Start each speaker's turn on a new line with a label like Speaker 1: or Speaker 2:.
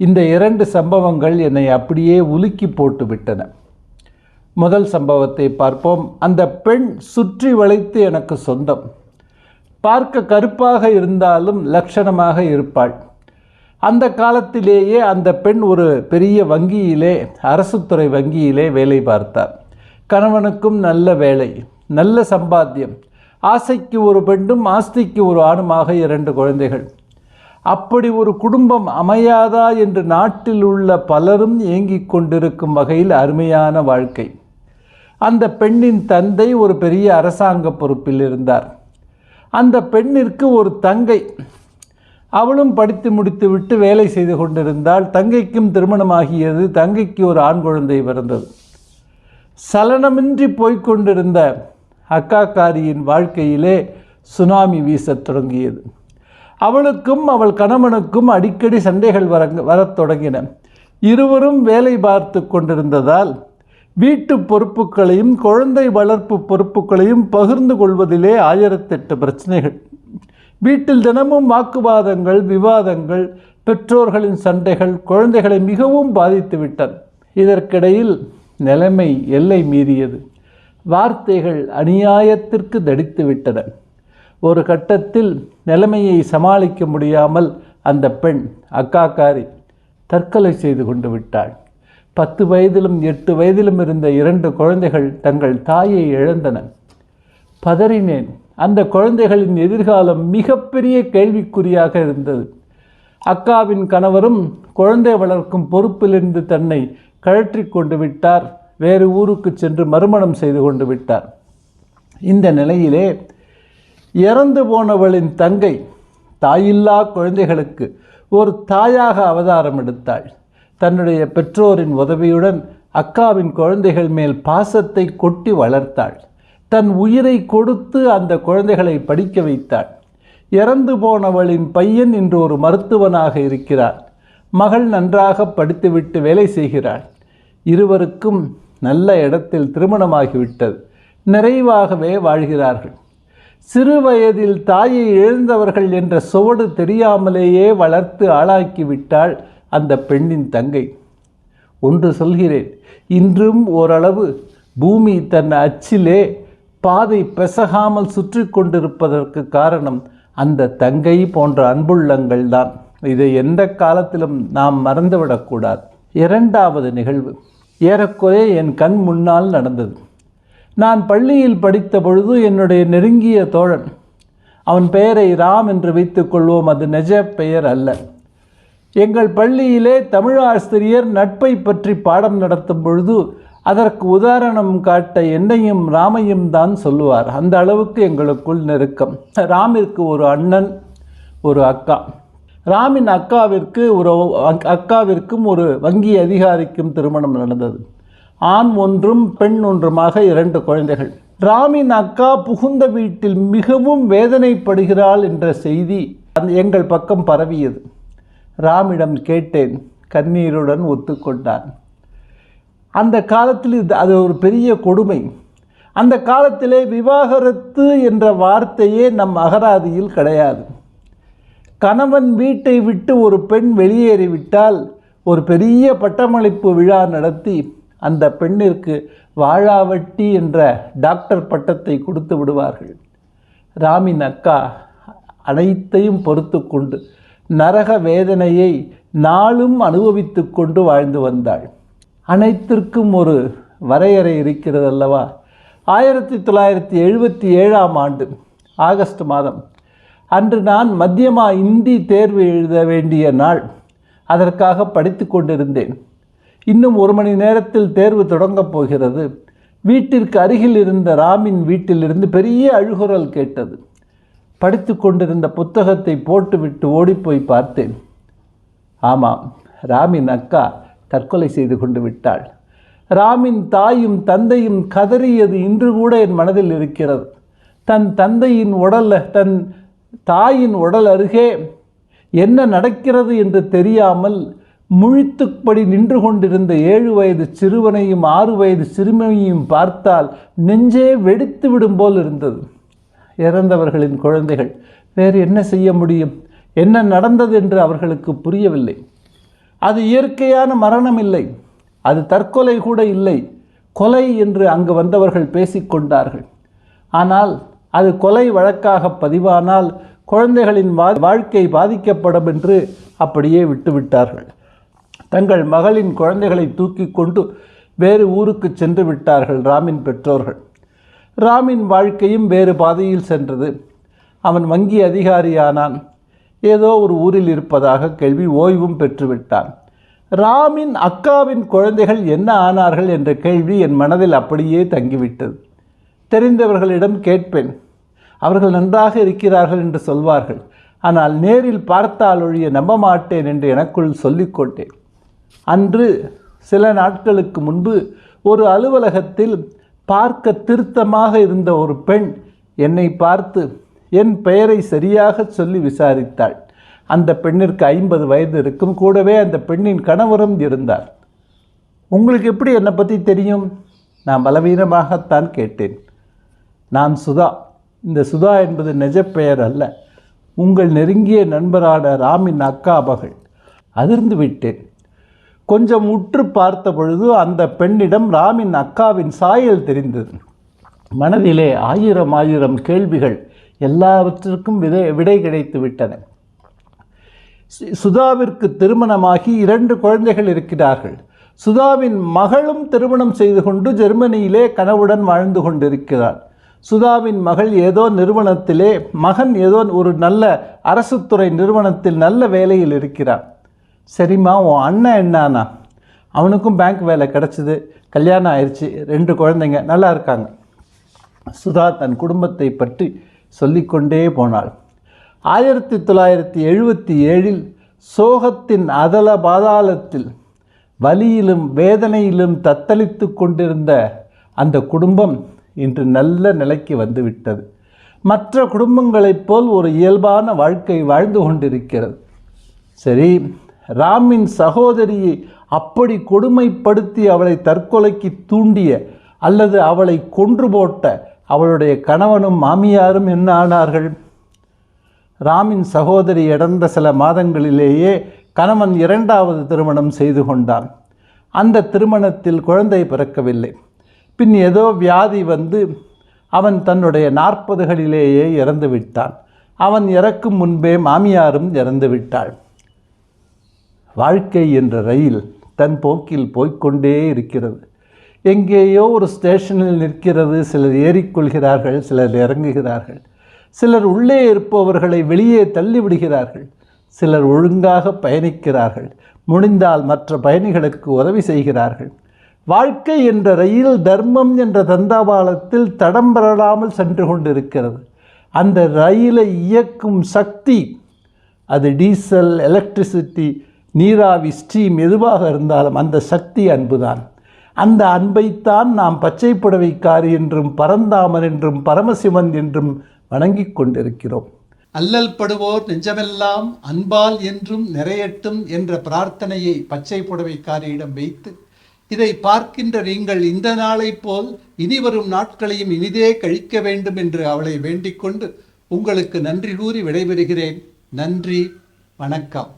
Speaker 1: இந்த இரண்டு சம்பவங்கள் என்னை அப்படியே உலுக்கி போட்டு விட்டன முதல் சம்பவத்தை பார்ப்போம். அந்த பெண் சுற்றி வளைத்து எனக்கு சொந்தம். பார்க்க கருப்பாக இருந்தாலும் லட்சணமாக இருப்பாள். அந்த காலத்திலேயே அந்த பெண் ஒரு பெரிய வங்கியிலே அரசுத்துறை வங்கியிலே வேலை பார்த்தார். கணவனுக்கும் நல்ல வேலை நல்ல சம்பாத்தியம். ஆசைக்கு ஒரு பெண்ணும் ஆஸ்திக்கு ஒரு ஆணுமாக இரண்டு குழந்தைகள். அப்படி ஒரு குடும்பம் அமையாதா என்று நாட்டில் உள்ள பலரும் ஏங்கிக் கொண்டிருக்கும் வகையில் அருமையான வாழ்க்கை. அந்த பெண்ணின் தந்தை ஒரு பெரிய அரசாங்க பொறுப்பில் இருந்தார். அந்த பெண்ணிற்கு ஒரு தங்கை. அவளும் படித்து முடித்துவிட்டு வேலை செய்து கொண்டிருந்தாள். தங்கைக்கும் திருமணமாகியது. தங்கைக்கு ஒரு ஆண் குழந்தை பிறந்தது. சலனமின்றி போய்கொண்டிருந்த அக்காக்காரியின் வாழ்க்கையிலே சுனாமி வீசத் தொடங்கியது. அவளுக்கும் அவள் கணவனுக்கும் அடிக்கடி சண்டைகள் வர வரத் தொடங்கின. இருவரும் வேலை பார்த்து கொண்டிருந்ததால் வீட்டு பொறுப்புகளையும் குழந்தை வளர்ப்பு பொறுப்புகளையும் பகிர்ந்து கொள்வதிலே ஆயிரத்தெட்டு பிரச்சனைகள். வீட்டில் தினமும் வாக்குவாதங்கள் விவாதங்கள் பெற்றோர்களின் சண்டைகள் குழந்தைகளை மிகவும் பாதித்துவிட்டன. இதற்கிடையில் நிலைமை எல்லை மீறியது. வார்த்தைகள் அநியாயத்திற்கு தடித்து விட்டன ஒரு கட்டத்தில் நிலைமையை சமாளிக்க முடியாமல் அந்த பெண் அக்காக்காரி தற்கொலை செய்து கொண்டு விட்டாள். பத்து வயதிலும் எட்டு வயதிலும் இருந்த இரண்டு குழந்தைகள் தங்கள் தாயை இழந்தன. பதறினேன். அந்த குழந்தைகளின் எதிர்காலம் மிகப்பெரிய கேள்விக்குறியாக இருந்தது. அக்காவின் கணவரும் குழந்தை வளர்க்கும் பொறுப்பிலிருந்து தன்னை கழற்றி கொண்டு விட்டார். வேறு ஊருக்கு சென்று மறுமணம் செய்து கொண்டு விட்டார். இந்த நிலையிலே இறந்து போனவளின் தங்கை தாயில்லா குழந்தைகளுக்கு ஒரு தாயாக அவதாரம் எடுத்தாள். தன்னுடைய பெற்றோரின் உதவியுடன் அக்காவின் குழந்தைகள் மேல் பாசத்தை கொட்டி வளர்த்தாள். தன் உயிரை கொடுத்து அந்த குழந்தைகளை படிக்க வைத்தாள். இறந்து போனவளின் பையன் இன்று ஒரு மருத்துவனாக இருக்கிறார் மகள் நன்றாக படித்துவிட்டு வேலை செய்கிறாள். இருவருக்கும் நல்ல இடத்தில் திருமணமாகிவிட்டது. நிறைவாகவே வாழ்கிறார்கள். சிறு வயதில் தாயை இழந்தவர்கள் என்ற சுவடு தெரியாமலேயே வளர்த்து ஆளாக்கிவிட்டாள் அந்த பெண்ணின் தங்கை. ஒன்று சொல்கிறேன் இன்றும் ஓரளவு பூமி தன் அச்சிலே பாதை பெசகாமல் சுற்றி கொண்டிருப்பதற்கு காரணம் அந்த தங்கை போன்ற அன்புள்ளங்கள் தான். இதை எந்த காலத்திலும் நாம் மறந்துவிடக்கூடாது. இரண்டாவது நிகழ்வு ஏறக்குறைய என் கண் முன்னால் நடந்தது. நான் பள்ளியில் படித்த பொழுது என்னுடைய நெருங்கிய தோழன். அவன் பெயரை ராம் என்று வைத்துக்கொள்வோம் அது நிஜ பெயர் அல்ல. எங்கள் பள்ளியிலே தமிழ் ஆசிரியர் நட்பை பற்றி பாடம் நடத்தும் பொழுது அதற்கு உதாரணம் காட்ட என்னையும் ராமையும் தான் சொல்லுவார். அந்த அளவுக்கு எங்களுக்குள் நெருக்கம். ராமிற்கு ஒரு அண்ணன் ஒரு அக்கா. ராமின் அக்காவிற்கு ஒரு அக்காவிற்கும் ஒரு வங்கி அதிகாரிக்கும் திருமணம் நடந்தது. ஆண் ஒன்றும் பெண் ஒன்றுமாக இரண்டு குழந்தைகள். ராமின் அக்கா புகுந்த வீட்டில் மிகவும் வேதனைப்படுகிறாள் என்ற செய்தி அந்த எங்கள் பக்கம் பரவியது. ராமிடம் கேட்டேன். கண்ணீருடன் ஒத்துக்கொண்டான். அந்த காலத்தில் இது அது ஒரு பெரிய கொடுமை. அந்த காலத்திலே விவாகரத்து என்ற வார்த்தையே நம் அகராதியில் கிடையாது. கணவன் வீட்டை விட்டு ஒரு பெண் வெளியேறிவிட்டால் ஒரு பெரிய பட்டமளிப்பு விழா நடத்தி அந்த பெண்ணிற்கு வாழாவட்டி என்ற டாக்டர் பட்டத்தை கொடுத்து விடுவார்கள். ராமின் அக்கா அனைத்தையும் பொறுத்து கொண்டு நரக வேதனையை நாளும் அனுபவித்து கொண்டு வாழ்ந்து வந்தாள். அனைத்திற்கும் ஒரு வரையறை இருக்கிறது அல்லவா ஆயிரத்தி தொள்ளாயிரத்தி எழுபத்தி ஏழாம் ஆண்டு ஆகஸ்ட் மாதம். அன்று நான் மத்தியமா இந்தி தேர்வு எழுத வேண்டிய நாள். அதற்காக படித்து கொண்டிருந்தேன். இன்னும் ஒரு மணி நேரத்தில் தேர்வு தொடங்கப் போகிறது. வீட்டிற்கு அருகில் இருந்த ராமின் வீட்டிலிருந்து பெரிய அழுகுரல் கேட்டது. படித்து கொண்டிருந்த புத்தகத்தை போட்டுவிட்டு ஓடிப்போய் பார்த்தேன். ஆமாம் ராமின் அக்கா தற்கொலை செய்து கொண்டு விட்டாள். ராமின் தாயும் தந்தையும் கதறியது இன்று கூட என் மனதில் இருக்கிறது. தன் தந்தையின் உடல் தன் தாயின் உடல் அருகே என்ன நடக்கிறது என்று தெரியாமல் முழித்துப்படி நின்று கொண்டிருந்த ஏழு வயது சிறுவனையும் ஆறு வயது சிறுமியையும் பார்த்தால் நெஞ்சே வெடித்து விடும் போல் இருந்தது. இறந்தவர்களின் குழந்தைகள் வேறு என்ன செய்ய முடியும்? என்ன நடந்தது என்று அவர்களுக்கு புரியவில்லை. அது இயற்கையான மரணம் இல்லை. அது தற்கொலை கூட இல்லை. கொலை என்று அங்கு வந்தவர்கள் பேசிக்கொண்டார்கள் ஆனால் அது கொலை வழக்காக பதிவானால் குழந்தைகளின் வாழ்க்கை பாதிக்கப்படும் என்று அப்படியே விட்டுவிட்டார்கள். தங்கள் மகளின் குழந்தைகளை தூக்கி கொண்டு வேறு ஊருக்கு சென்று விட்டார்கள் ராமின் பெற்றோர்கள். ராமின் வாழ்க்கையும் வேறு பாதையில் சென்றது. அவன் வங்கி அதிகாரியானான். ஏதோ ஒரு ஊரில் இருப்பதாக கேள்வி ஓய்வும் பெற்றுவிட்டான். ராமின் அக்காவின் குழந்தைகள் என்ன ஆனார்கள் என்ற கேள்வி என் மனதில் அப்படியே தங்கிவிட்டது. தெரிந்தவர்களிடம் கேட்பேன். அவர்கள் நன்றாக இருக்கிறார்கள் என்று சொல்வார்கள். ஆனால் நேரில் பார்த்தால் ஒழிய நம்ப மாட்டேன் என்று எனக்குள் சொல்லிக்கொண்டேன். அன்று சில நாட்களுக்கு முன்பு ஒரு அலுவலகத்தில் பார்க்க திருத்தமாக இருந்த ஒரு பெண் என்னை பார்த்து என் பெயரை சரியாக சொல்லி விசாரித்தாள். அந்த பெண்ணிற்கு ஐம்பது வயது இருக்கும். கூடவே அந்த பெண்ணின் கணவரும் இருந்தார். உங்களுக்கு எப்படி என்னை பற்றி தெரியும்? நான் பலவீனமாகத்தான் கேட்டேன். நான் சுதா. இந்த சுதா என்பது நிஜ பெயர் அல்ல. உங்கள் நெருங்கிய நண்பரான ராமின் அக்கா மகள் அதிர்ந்து விட்டேன். கொஞ்சம் உற்று பார்த்த பொழுது அந்த பெண்ணிடம் ராமின் அக்காவின் சாயல் தெரிந்தது. மனதிலே ஆயிரம் ஆயிரம் கேள்விகள் எல்லாவற்றிற்கும் விடை விடை கிடைத்து விட்டன. சுதாவிற்கு திருமணமாகி இரண்டு குழந்தைகள் இருக்கிறார்கள். சுதாவின் மகளும் திருமணம் செய்து கொண்டு ஜெர்மனியிலே கனவுடன் வாழ்ந்து கொண்டிருக்கிறார் சுதாவின் மகள் ஏதோ நிறுவனத்திலே மகன் ஏதோ ஒரு நல்ல அரசுத்துறை நிறுவனத்தில் நல்ல வேலையில் இருக்கிறான். சரிம்மா உன் அண்ணன் என்னான்னா அவனுக்கும் பேங்க் வேலை கிடச்சிது. கல்யாணம் ஆயிடுச்சு ரெண்டு குழந்தைங்க நல்லா இருக்காங்க. சுதா தன் குடும்பத்தை பற்றி சொல்லிக்கொண்டே போனாள். ஆயிரத்தி தொள்ளாயிரத்தி எழுபத்தி ஏழில் சோகத்தின் அதல பாதாளத்தில் வலியிலும் வேதனையிலும் தத்தளித்து கொண்டிருந்த அந்த குடும்பம் இன்று நல்ல நிலைக்கு வந்துவிட்டது. மற்ற குடும்பங்களைப் போல் ஒரு இயல்பான வாழ்க்கை வாழ்ந்து கொண்டிருக்கிறது. சரி ராமின் சகோதரியை அப்படி கொடுமைப்படுத்தி அவளை தற்கொலைக்கு தூண்டிய அல்லது அவளை கொன்று போட்ட அவளுடைய கணவனும் மாமியாரும் என்ன ஆனார்கள்? ராமின் சகோதரி இறந்த சில மாதங்களிலேயே கணவன் இரண்டாவது திருமணம் செய்து கொண்டான். அந்த திருமணத்தில் குழந்தை பிறக்கவில்லை. பின் ஏதோ வியாதி வந்து அவன் தன்னுடைய நாற்பதுகளிலேயே இறந்து விட்டான் அவன் இறக்கும் முன்பே மாமியாரும் இறந்து விட்டாள் வாழ்க்கை என்ற ரயில் தன் போக்கில் போய்க்கொண்டே இருக்கிறது. எங்கேயோ ஒரு ஸ்டேஷனில் நிற்கிறது சிலர் ஏறிக்கொள்கிறார்கள் சிலர் இறங்குகிறார்கள். சிலர் உள்ளே இருப்பவர்களை வெளியே தள்ளிவிடுகிறார்கள். சிலர் ஒழுங்காக பயணிக்கிறார்கள். முடிந்தால் மற்ற பயணிகளுக்கு உதவி செய்கிறார்கள். வாழ்க்கை என்ற ரயில் தர்மம் என்ற தந்தாபாலத்தில் தடம் பெறலாமல் சென்று கொண்டிருக்கிறது. அந்த ரயிலை இயக்கும் சக்தி அது டீசல் எலக்ட்ரிசிட்டி நீராவி ஸ்டீம் எதுவாக இருந்தாலும் அந்த சக்தி அன்புதான். அந்த அன்பைத்தான் நாம் பச்சை புடவைக்காரி என்றும் பரந்தாமன் என்றும் பரமசிவன் என்றும் வணங்கிக் கொண்டிருக்கிறோம்.
Speaker 2: அல்லல் படுவோர் நெஞ்சமெல்லாம் அன்பால் என்றும் நிறையட்டும் என்ற பிரார்த்தனையை பச்சை புடவைக்காரியிடம் வைத்து இதை பார்க்கின்ற நீங்கள் இந்த நாளைப் போல் இனிவரும் நாட்களையும் இனிதே கழிக்க வேண்டும் என்று அவளை வேண்டிக் கொண்டு உங்களுக்கு நன்றி கூறி விடைபெறுகிறேன். நன்றி வணக்கம்.